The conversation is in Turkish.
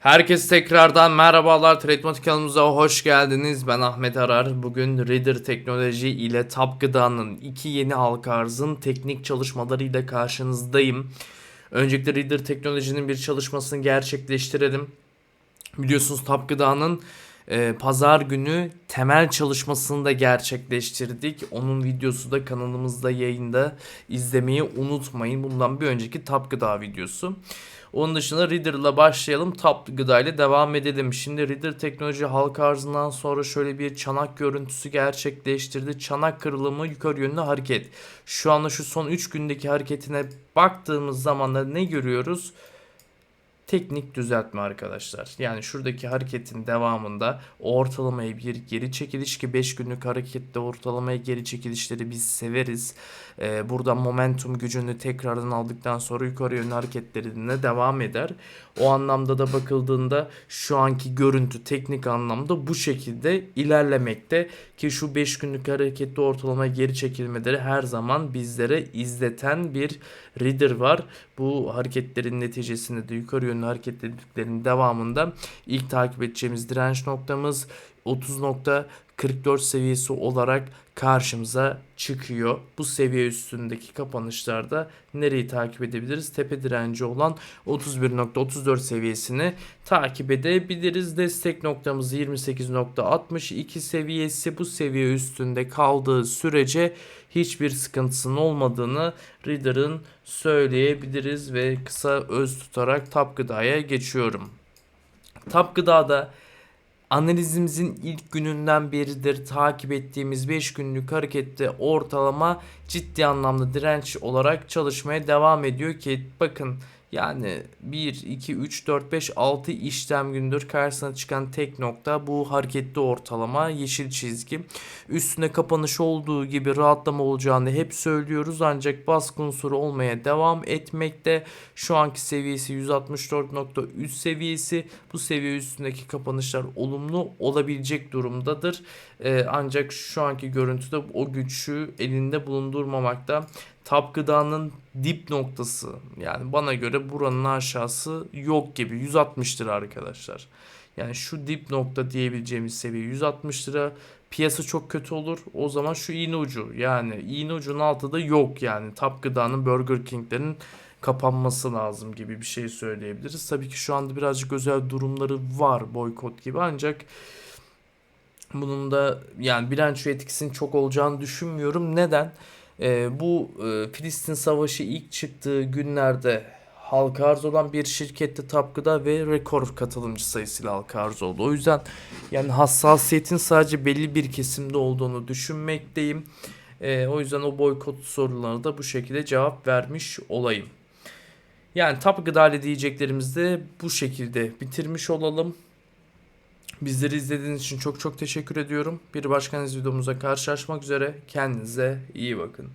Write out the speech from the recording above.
Herkese tekrardan merhabalar. Trademark kanalımıza hoş geldiniz. Ben Ahmet Arar. Bugün Reader Teknoloji ile Tap Gıda'nın iki yeni halka arzın teknik çalışmalarıyla karşınızdayım. Öncelikle Reader Teknoloji'nin bir çalışmasını gerçekleştirelim. Biliyorsunuz Tap Gıda'nın e, pazar günü temel çalışmasını da gerçekleştirdik. Onun videosu da kanalımızda yayında izlemeyi unutmayın. Bundan bir önceki Tap Gıda videosu. Onun dışında Reader'la başlayalım. Tap Gıda ile devam edelim. Şimdi Reader teknoloji halka arzından sonra şöyle bir çanak görüntüsü gerçekleştirdi. Çanak kırılımı yukarı yönlü hareket. Şu anda şu son 3 gündeki hareketine baktığımız zaman da ne görüyoruz? Teknik düzeltme arkadaşlar. Yani şuradaki hareketin devamında ortalamaya bir geri çekiliş ki 5 günlük harekette ortalamaya geri çekilişleri biz severiz. Ee, buradan momentum gücünü tekrardan aldıktan sonra yukarı yönlü hareketlerine devam eder. O anlamda da bakıldığında şu anki görüntü teknik anlamda bu şekilde ilerlemekte ki şu 5 günlük harekette ortalamaya geri çekilmeleri her zaman bizlere izleten bir reader var. Bu hareketlerin neticesinde de yukarı yönlü hareketliliklerin devamında ilk takip edeceğimiz direnç noktamız 30.44 seviyesi olarak karşımıza çıkıyor. Bu seviye üstündeki kapanışlarda nereyi takip edebiliriz? Tepe direnci olan 31.34 seviyesini takip edebiliriz. Destek noktamız 28.62 seviyesi. Bu seviye üstünde kaldığı sürece hiçbir sıkıntısının olmadığını Reader'ın söyleyebiliriz ve kısa öz tutarak Tap Gıda'ya geçiyorum. Tap Gıda'da analizimizin ilk gününden beridir takip ettiğimiz 5 günlük harekette ortalama ciddi anlamda direnç olarak çalışmaya devam ediyor ki bakın yani 1, 2, 3, 4, 5, 6 işlem gündür karşısına çıkan tek nokta bu hareketli ortalama yeşil çizgi. Üstüne kapanış olduğu gibi rahatlama olacağını hep söylüyoruz ancak baskı unsuru olmaya devam etmekte. Şu anki seviyesi 164.3 seviyesi. Bu seviye üstündeki kapanışlar olumlu olabilecek durumdadır. Ee, ancak şu anki görüntüde o güçü elinde bulundurmamakta. Tap gıdanın dip noktası yani bana göre buranın aşağısı yok gibi 160 lira arkadaşlar. Yani şu dip nokta diyebileceğimiz seviye 160 lira. Piyasa çok kötü olur. O zaman şu iğne ucu yani iğne ucunun altı da yok yani. Tap gıdanın Burger King'lerin kapanması lazım gibi bir şey söyleyebiliriz. Tabii ki şu anda birazcık özel durumları var boykot gibi ancak bunun da yani bilanço etkisinin çok olacağını düşünmüyorum. Neden? Ee, bu e, Filistin Savaşı ilk çıktığı günlerde halka arz olan bir şirkette Tapgıda ve rekor katılımcı sayısıyla halka arz oldu. O yüzden yani hassasiyetin sadece belli bir kesimde olduğunu düşünmekteyim. Ee, o yüzden o boykot sorularına da bu şekilde cevap vermiş olayım. Yani Tapgıda ile diyeceklerimizi de bu şekilde bitirmiş olalım. Bizleri izlediğiniz için çok çok teşekkür ediyorum. Bir başka videomuzda karşılaşmak üzere. Kendinize iyi bakın.